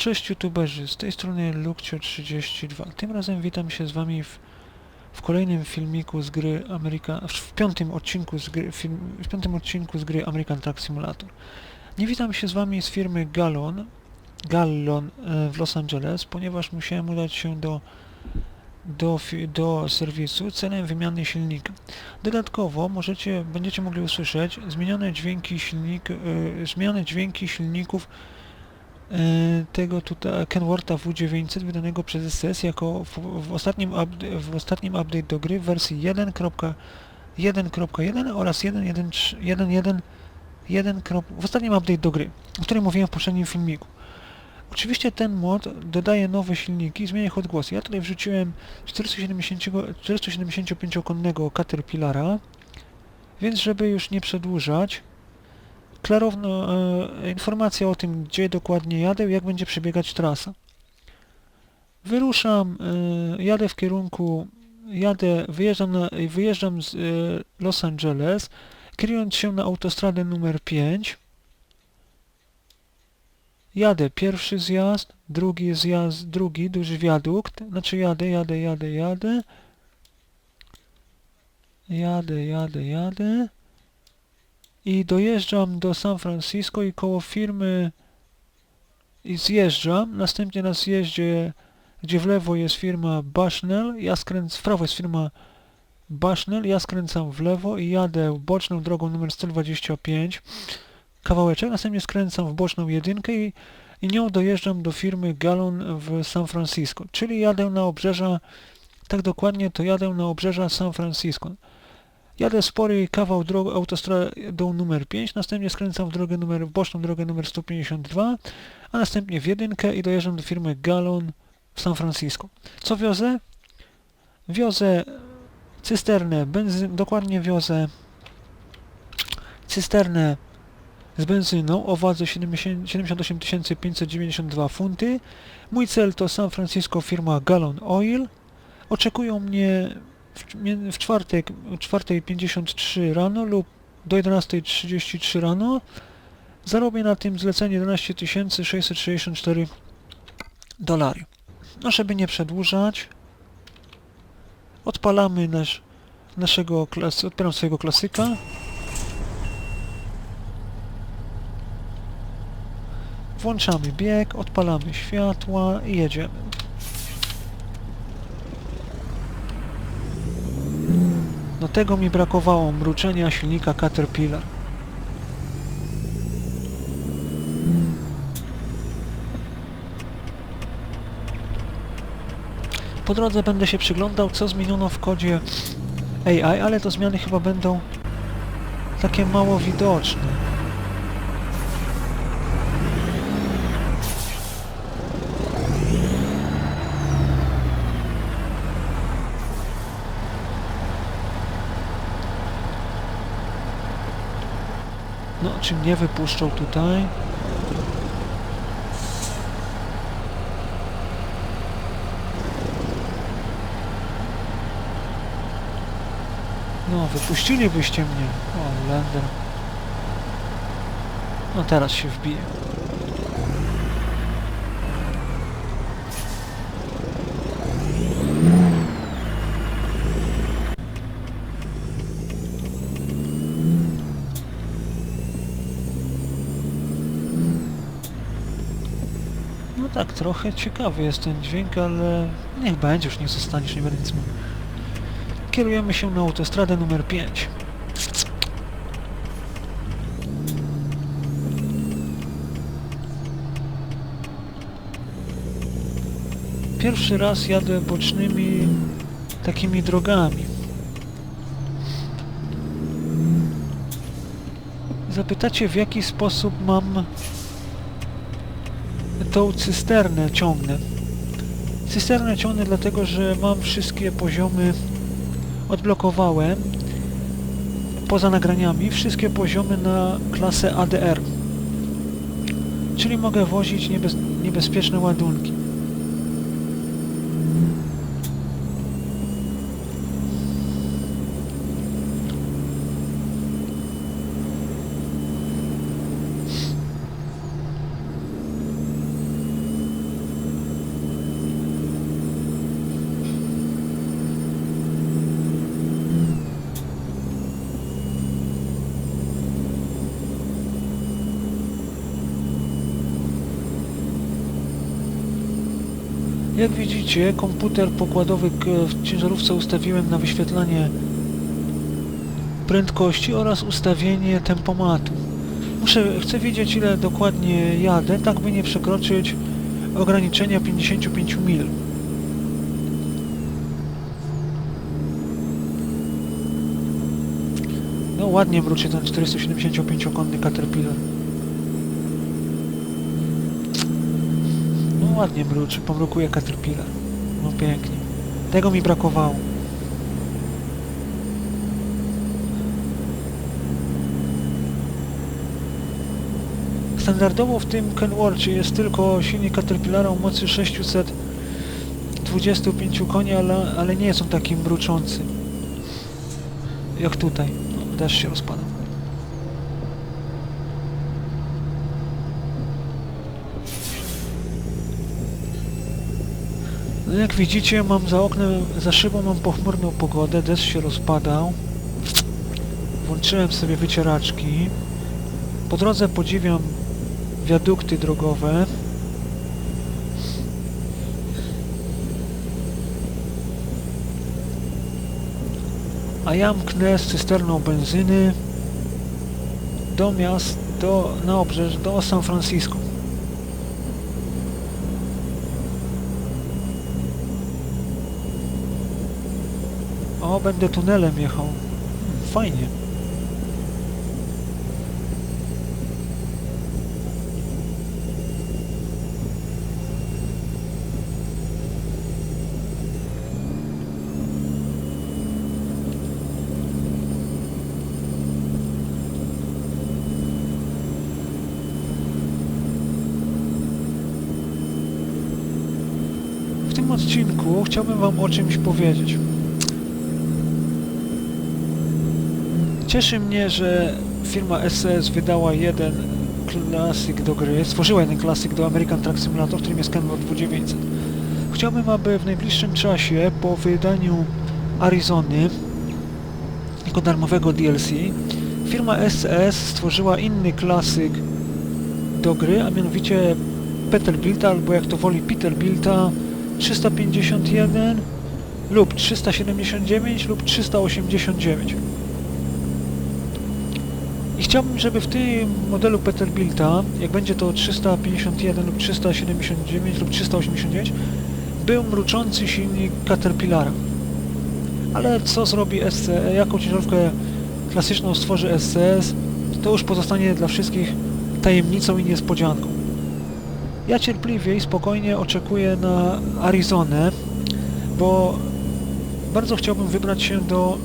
Cześć youtuberzy, z tej strony Lukcio32. Tym razem witam się z wami w, w kolejnym filmiku z gry Amerika, w piątym odcinku z gry, film, w piątym odcinku z gry American Truck Simulator. Nie witam się z wami z firmy Gallon, Gallon e, w Los Angeles, ponieważ musiałem udać się do, do, do serwisu celem wymiany silnika. Dodatkowo możecie, będziecie mogli usłyszeć zmienione dźwięki silnik, e, zmienione dźwięki silników tego tutaj Kenwortha W900 wydanego przez SES jako w, w, ostatnim, w ostatnim update do gry w wersji 1.1.1 oraz 1.1.1 1. W ostatnim update do gry, o którym mówiłem w poprzednim filmiku. Oczywiście ten mod dodaje nowe silniki, zmienia ich odgłosy. Ja tutaj wrzuciłem 470, 475-konnego Caterpillara, więc żeby już nie przedłużać, klarowno e, informacja o tym, gdzie dokładnie jadę, jak będzie przebiegać trasa. Wyruszam, e, jadę w kierunku, jadę, wyjeżdżam, na, wyjeżdżam z e, Los Angeles, kierując się na autostradę numer 5. Jadę pierwszy zjazd, drugi zjazd, drugi duży wiadukt, znaczy jadę, jadę, jadę, jadę. Jadę, jadę, jadę. I dojeżdżam do San Francisco i koło firmy i zjeżdżam. Następnie na zjeździe, gdzie w lewo jest firma Bushnell, ja skręcam, w prawo jest firma Bushnell, ja skręcam w lewo i jadę boczną drogą numer 125 kawałeczek, następnie skręcam w boczną jedynkę i, i nią dojeżdżam do firmy Gallon w San Francisco, czyli jadę na obrzeża, tak dokładnie to jadę na obrzeża San Francisco. Jadę spory kawał drogi autostradą numer 5, następnie skręcam w drogę numer, w boczną drogę numer 152, a następnie w jedynkę i dojeżdżam do firmy Gallon w San Francisco. Co wiozę? Wiozę cysternę, benzyn, dokładnie wiozę cysternę z benzyną o wadze 70 78 592 funty. Mój cel to San Francisco firma Gallon Oil. Oczekują mnie w, czwartek 4.53 rano lub do 11.33 rano. Zarobię na tym zlecenie 11 664 dolary. No, żeby nie przedłużać, odpalamy nasz, naszego klasy, odpieram swojego klasyka. Włączamy bieg, odpalamy światła i jedziemy. Do tego mi brakowało mruczenia silnika Caterpillar. Po drodze będę się przyglądał, co zmieniono w kodzie AI, ale to zmiany chyba będą takie mało widoczne. Czy mnie wypuszczą tutaj? No, wypuścilibyście mnie. O, Lender. No teraz się wbije. Tak, trochę ciekawy jest ten dźwięk, ale niech będzie, już niech zostaniesz, nie będę nic mówił. Kierujemy się na autostradę numer 5. Pierwszy raz jadę bocznymi takimi drogami. Zapytacie w jaki sposób mam tą cysternę ciągnę. Cysternę ciągnę dlatego, że mam wszystkie poziomy odblokowałem poza nagraniami wszystkie poziomy na klasę ADR. Czyli mogę wozić niebez, niebezpieczne ładunki. Widzicie, komputer pokładowy k- w ciężarówce ustawiłem na wyświetlanie prędkości oraz ustawienie tempomatu. Muszę, chcę wiedzieć ile dokładnie jadę, tak by nie przekroczyć ograniczenia 55 mil. No ładnie mruczy ten 475-konny Caterpillar. No ładnie mruczy, pomrukuje Caterpillar. No pięknie. Tego mi brakowało. Standardowo w tym Kenworthie jest tylko silnik Caterpillara o mocy 625 koni, ale, ale nie jest on taki mruczący. Jak tutaj. No, deszcz się rozpada. No jak widzicie, mam za oknem, za szybą mam pochmurną pogodę, deszcz się rozpadał. Włączyłem sobie wycieraczki. Po drodze podziwiam wiadukty drogowe. A ja mknę z cysterną benzyny do miast, do, na obrzeż, do San Francisco. Będę tunelem jechał. Fajnie. W tym odcinku chciałbym Wam o czymś powiedzieć. Cieszy mnie, że firma SCS wydała jeden klasyk do gry, stworzyła jeden klasyk do American Truck Simulator, którym jest Kenworth 2900. Chciałbym, aby w najbliższym czasie, po wydaniu Arizony jako darmowego DLC, firma SCS stworzyła inny klasyk do gry, a mianowicie Peterbilta, albo jak to woli Peterbilta 351 lub 379 lub 389. Chciałbym, żeby w tym modelu Peterbilta, jak będzie to 351 lub 379 lub 389, był mruczący silnik Caterpillara. Ale co zrobi SC, jaką ciężarówkę klasyczną stworzy SCS, to już pozostanie dla wszystkich tajemnicą i niespodzianką. Ja cierpliwie i spokojnie oczekuję na Arizonę, bo bardzo chciałbym wybrać się do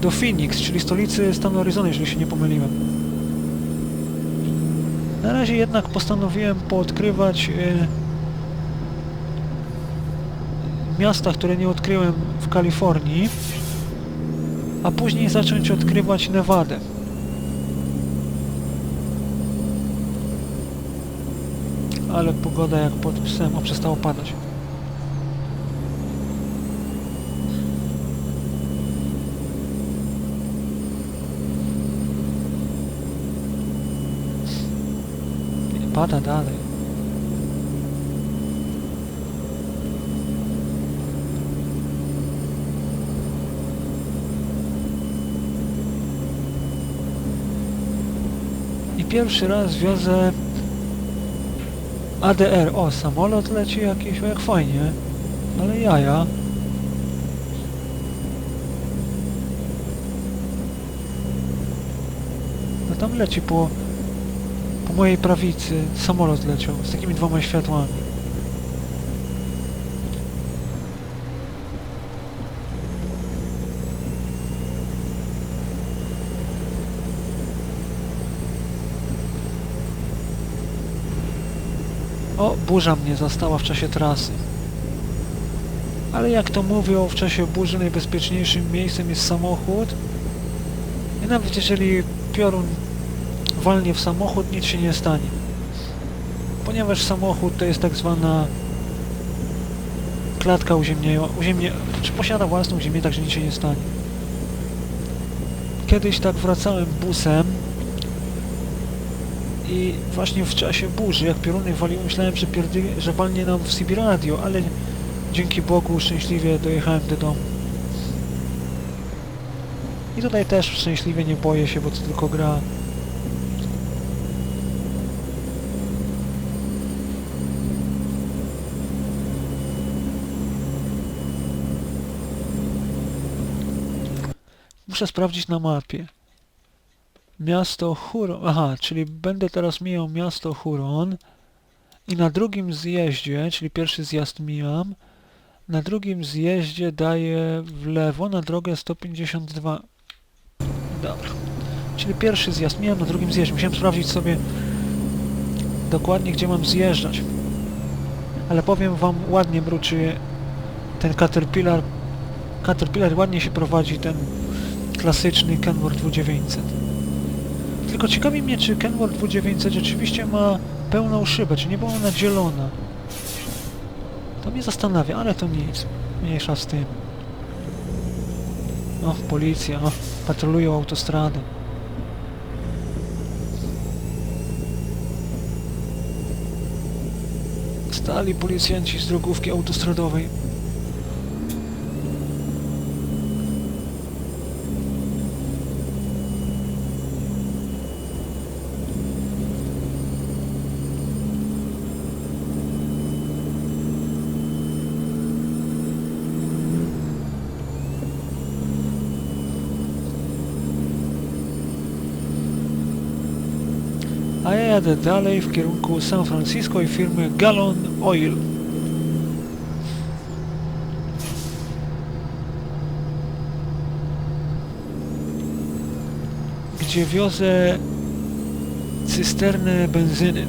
do Phoenix, czyli stolicy stanu Arizony, jeżeli się nie pomyliłem. Na razie jednak postanowiłem poodkrywać e, miasta, które nie odkryłem w Kalifornii, a później zacząć odkrywać Nevadę. Ale pogoda jak pod psem, a przestało padać. Nie pada dalej. I pierwszy raz wiozę ADR. O, samolot leci jakiś, o jak fajnie. Ale jaja. No tam leci po, po mojej prawicy. Samolot leciał z takimi dwoma światłami. O, burza mnie zastała w czasie trasy. Ale jak to mówią, w czasie burzy najbezpieczniejszym miejscem jest samochód. I nawet jeżeli piorun walnie w samochód, nic się nie stanie. Ponieważ samochód to jest tak zwana klatka uziemniająca, uziemnie, czy posiada własną ziemię, także nic się nie stanie. Kiedyś tak wracałem busem i właśnie w czasie burzy, jak pioruny waliły, myślałem, że, pierdy, że walnie nam w CB radio, ale dzięki Bogu szczęśliwie dojechałem do domu. I tutaj też szczęśliwie nie boję się, bo to tylko gra. Muszę sprawdzić na mapie. Miasto Huron. Aha, czyli będę teraz mijał miasto Huron i na drugim zjeździe, czyli pierwszy zjazd mijam, na drugim zjeździe daję w lewo na drogę 152. Dobra. Czyli pierwszy zjazd mijam na drugim zjeździe. Musiałem sprawdzić sobie dokładnie, gdzie mam zjeżdżać. Ale powiem wam, ładnie mruczy ten Caterpillar. Caterpillar ładnie się prowadzi, ten klasyczny Kenworth 2900. Tylko ciekawi mnie, czy Kenworth 2900 rzeczywiście ma pełną szybę, czy nie była ona dzielona. To mnie zastanawia, ale to nic. Mniejsza z tym. O, policja, o, patrolują autostradę. Stali policjanci z drogówki autostradowej. A ja jadę dalej w kierunku San Francisco i firmy Gallon Oil. Gdzie wiozę cysternę benzyny.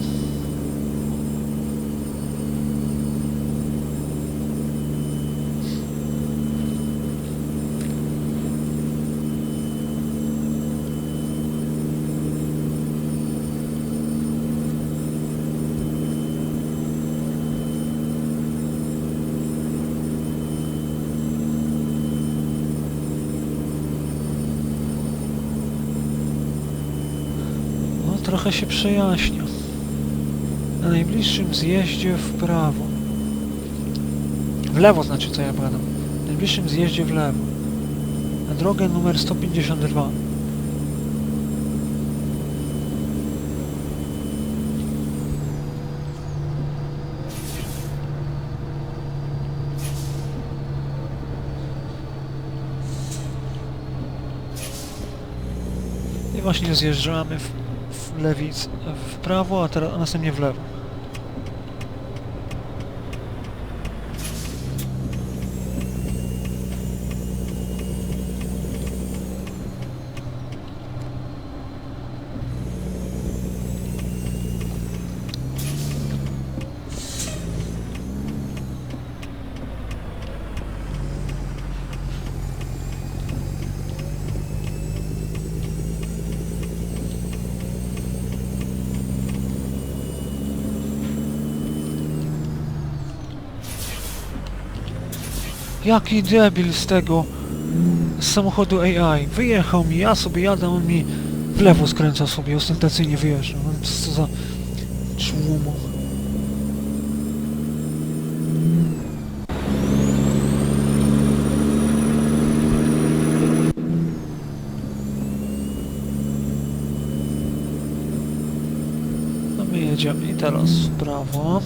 No, trochę się przejaśnia. Na najbliższym zjeździe w prawo. W lewo znaczy, co ja gadam. Na najbliższym zjeździe w lewo. Na drogę numer 152. I właśnie zjeżdżamy w, lewic, w prawo, a, teraz, a następnie w lewo. Jaki debil z tego samochodu AI. Wyjechał mi, ja sobie jadę, on mi w lewo skręca sobie, ostentacyjnie wyjeżdża. No, co za człumo. No my jedziemy i teraz w prawo.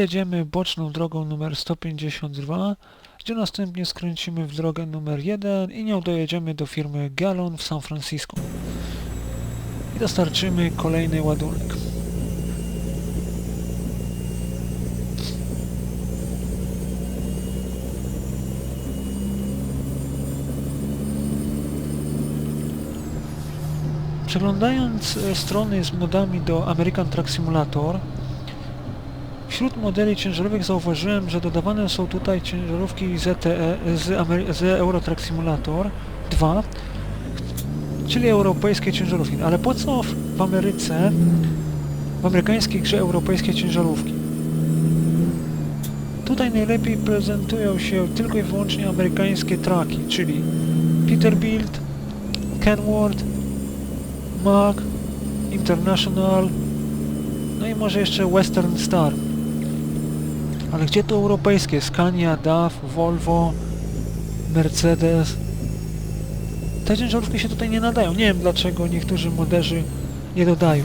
jedziemy boczną drogą numer 152, gdzie następnie skręcimy w drogę numer 1 i nią dojedziemy do firmy Gallon w San Francisco. I dostarczymy kolejny ładunek. Przeglądając e, strony z modami do American Truck Simulator, wśród modeli ciężarówek zauważyłem, że dodawane są tutaj ciężarówki ZTE, z, Amer- z Euro Truck Simulator 2, czyli europejskie ciężarówki. Ale po co w, Ameryce, w amerykańskiej grze europejskie ciężarówki? Tutaj najlepiej prezentują się tylko i wyłącznie amerykańskie traki, czyli Peterbilt, Kenworth, Mack, International, no i może jeszcze Western Star. Ale gdzie to europejskie? Scania, DAF, Volvo, Mercedes. Te ciężarówki się tutaj nie nadają. Nie wiem dlaczego niektórzy moderzy nie dodają.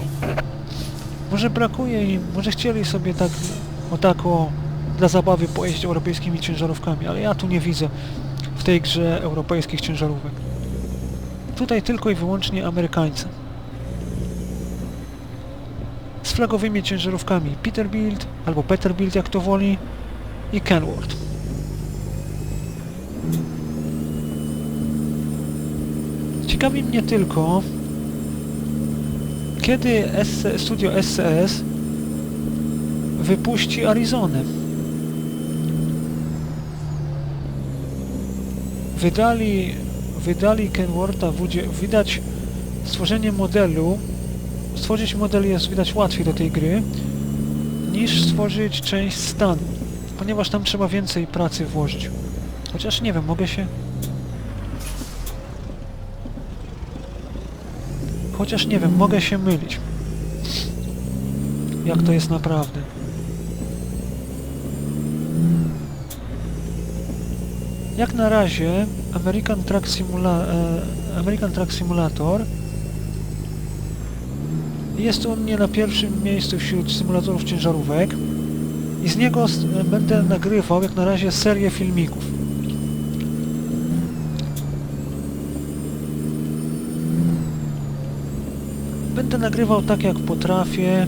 Może brakuje im, może chcieli sobie tak o tak o dla zabawy pojeździć europejskimi ciężarówkami, ale ja tu nie widzę w tej grze europejskich ciężarówek. Tutaj tylko i wyłącznie Amerykańcy. Flagowymi ciężarówkami Peterbilt, albo Peterbilt jak to woli i Kenworth. Ciekawi mnie tylko, kiedy studio SCS wypuści Arizonę. Wydali, wydali Kenwortha, widać stworzenie modelu, stworzyć model jest widać łatwiej do tej gry, niż stworzyć część stanu, ponieważ tam trzeba więcej pracy włożyć. Chociaż nie wiem, mogę się... Chociaż nie wiem, mogę się mylić. Jak to jest naprawdę. Jak na razie American Truck, Simula e, American Truck Simulator jest u mnie na pierwszym miejscu wśród symulatorów ciężarówek i z niego będę nagrywał jak na razie serię filmików. Będę nagrywał tak jak potrafię.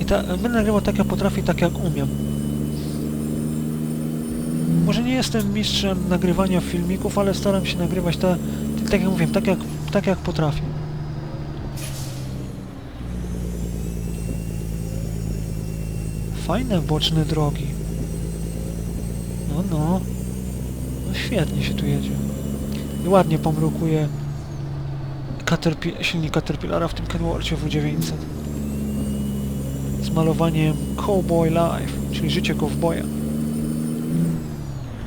I ta, będę nagrywał tak jak potrafię, tak jak umiem. Może nie jestem mistrzem nagrywania filmików, ale staram się nagrywać ta, tak jak mówię, tak jak, tak jak potrafię. Fajne boczne drogi. No, no. No świetnie się tu jedzie. I ładnie pomrukuje silnik Caterpillara w tym Kenworthie W900. Z malowaniem Cowboy Life, czyli życie kowboja.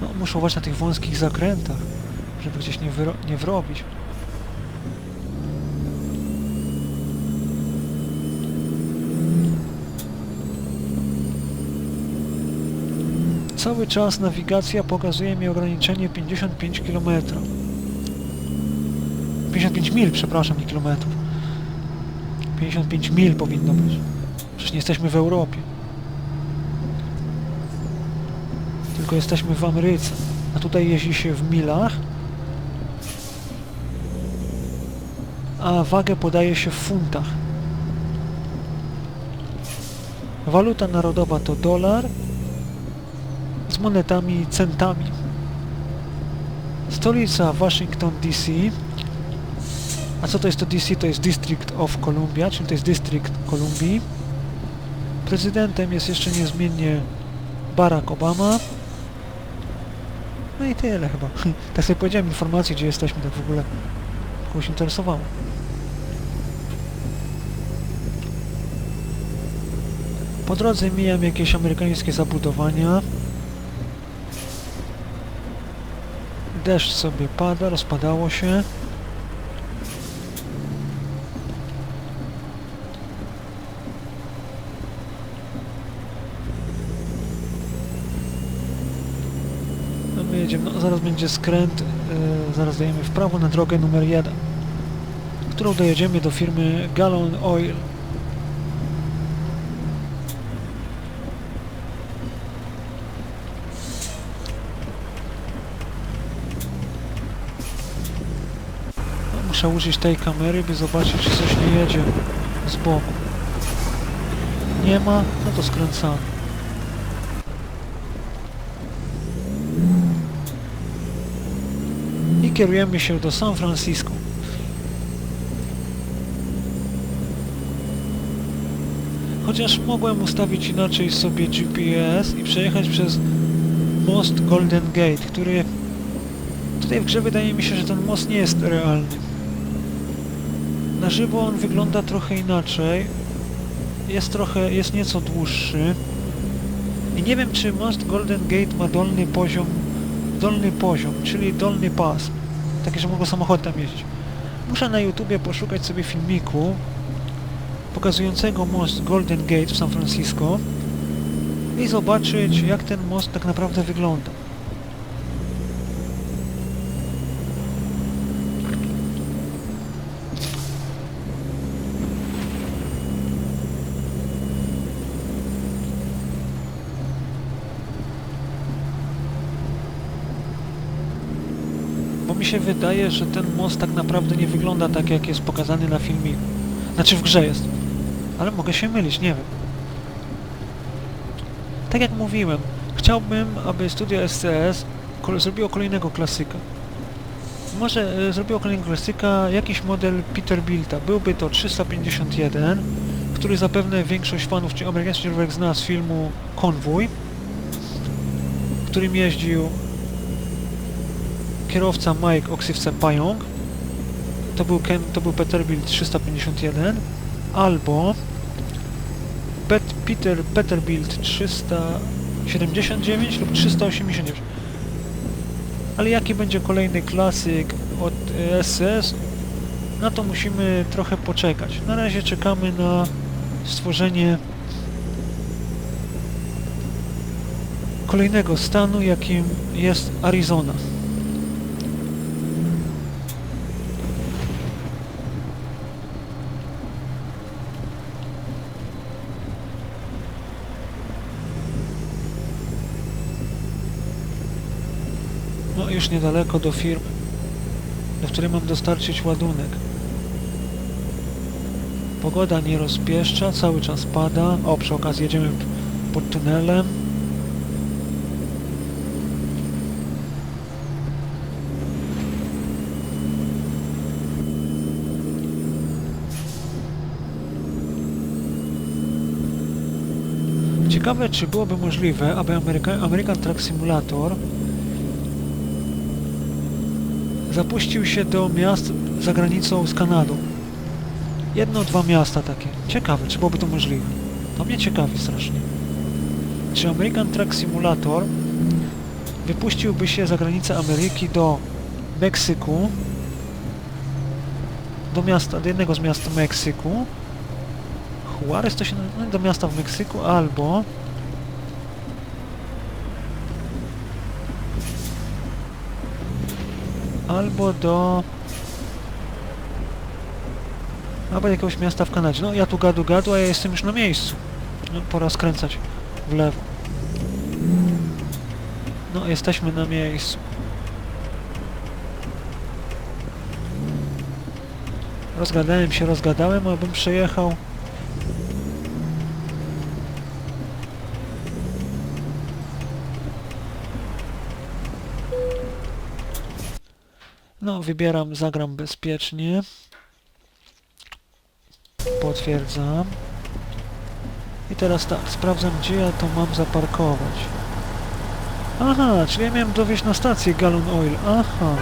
No, muszę uważać na tych wąskich zakrętach, żeby gdzieś nie, nie wrobić. Cały czas nawigacja pokazuje mi ograniczenie 55 km. 55 mil, przepraszam, nie kilometrów. 55 mil powinno być. Przecież nie jesteśmy w Europie. Tylko jesteśmy w Ameryce. A tutaj jeździ się w milach. A wagę podaje się w funtach. Waluta narodowa to dolar monetami centami. Stolica Washington DC. A co to jest to DC? To jest District of Columbia, czyli to jest District Kolumbii. Prezydentem jest jeszcze niezmiennie Barack Obama. No i tyle chyba. tak sobie powiedziałem informację, gdzie jesteśmy, tak w ogóle kogoś interesowało. Po drodze mijam jakieś amerykańskie zabudowania. Deszcz sobie pada, rozpadało się. No my jedziemy, no, zaraz będzie skręt, yy, zaraz dajemy w prawo na drogę numer 1, którą dojedziemy do firmy Gallon Oil. Muszę użyć tej kamery, by zobaczyć, czy coś nie jedzie z boku. Nie ma, no to skręcamy. I kierujemy się do San Francisco. Chociaż mogłem ustawić inaczej sobie GPS i przejechać przez most Golden Gate, który tutaj w grze wydaje mi się, że ten most nie jest realny. Na żywo on wygląda trochę inaczej. Jest trochę, jest nieco dłuższy. I nie wiem, czy most Golden Gate ma dolny poziom, dolny poziom, czyli dolny pas. Taki, że mogą samochody tam jeździć. Muszę na YouTubie poszukać sobie filmiku pokazującego most Golden Gate w San Francisco i zobaczyć, jak ten most tak naprawdę wygląda. Się wydaje, że ten most tak naprawdę nie wygląda tak, jak jest pokazany na filmiku. Znaczy w grze jest. Ale mogę się mylić, nie wiem. Tak jak mówiłem, chciałbym, aby studio SCS zrobiło kolejnego klasyka. Może e, zrobiło kolejnego klasyka jakiś model Peterbilta. Byłby to 351, który zapewne większość fanów czy amerykańskich zna z filmu Konwój, którym jeździł kierowca Mike Oksywce Pająk. To był, Ken, to był Peterbilt 351 albo Pet, Peter Peterbilt 379 lub 389. Ale jaki będzie kolejny klasyk od SS? Na to musimy trochę poczekać. Na razie czekamy na stworzenie kolejnego stanu, jakim jest Arizona. No już niedaleko do firmy, do której mam dostarczyć ładunek. Pogoda nie rozpieszcza, cały czas pada. O, przy okazji jedziemy pod tunelem. Ciekawe, czy byłoby możliwe, aby Ameryka American Truck Simulator zapuścił się do miast za granicą z Kanadą. Jedno, dwa miasta takie. Ciekawe, czy byłoby to możliwe. To mnie ciekawi strasznie. Czy American Truck Simulator wypuściłby się za granicę Ameryki do Meksyku, do miasta, do jednego z miast Meksyku, Juarez to się nazywa, do miasta w Meksyku, albo albo do albo do jakiegoś miasta w Kanadzie. No ja tu gadu gadu, a ja jestem już na miejscu. No, pora skręcać w lewo. No, jesteśmy na miejscu. Rozgadałem się, rozgadałem, abym przejechał No, wybieram, zagram bezpiecznie. Potwierdzam. I teraz tak, sprawdzam gdzie ja to mam zaparkować. Aha, czyli ja miałem dowieść na stację Gallon Oil. Aha.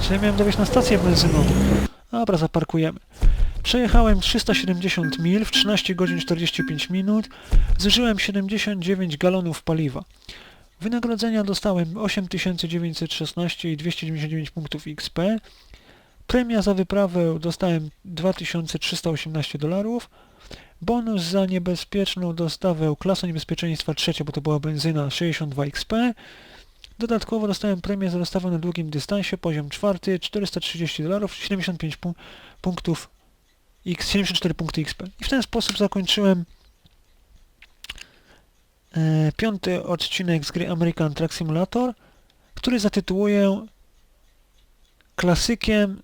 Czyli ja miałem dowieść na stację benzynową. Dobra, zaparkujemy. Przejechałem 370 mil w 13 godzin 45 minut, zużyłem 79 galonów paliwa. Wynagrodzenia dostałem 8916 i 299 punktów XP. Premia za wyprawę dostałem 2318 dolarów. Bonus za niebezpieczną dostawę klasą niebezpieczeństwa trzecie, bo to była benzyna 62 XP. Dodatkowo dostałem premię za dostawę na długim dystansie, poziom czwarty, 430 dolarów, 75 pu punktów X, 74 punkty XP. I w ten sposób zakończyłem e, piąty odcinek z gry American Truck Simulator, który zatytułuję klasykiem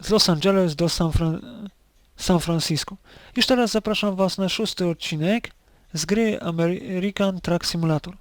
z Los Angeles do San, Fran San Francisco. Już teraz zapraszam Was na szósty odcinek z gry American Truck Simulator.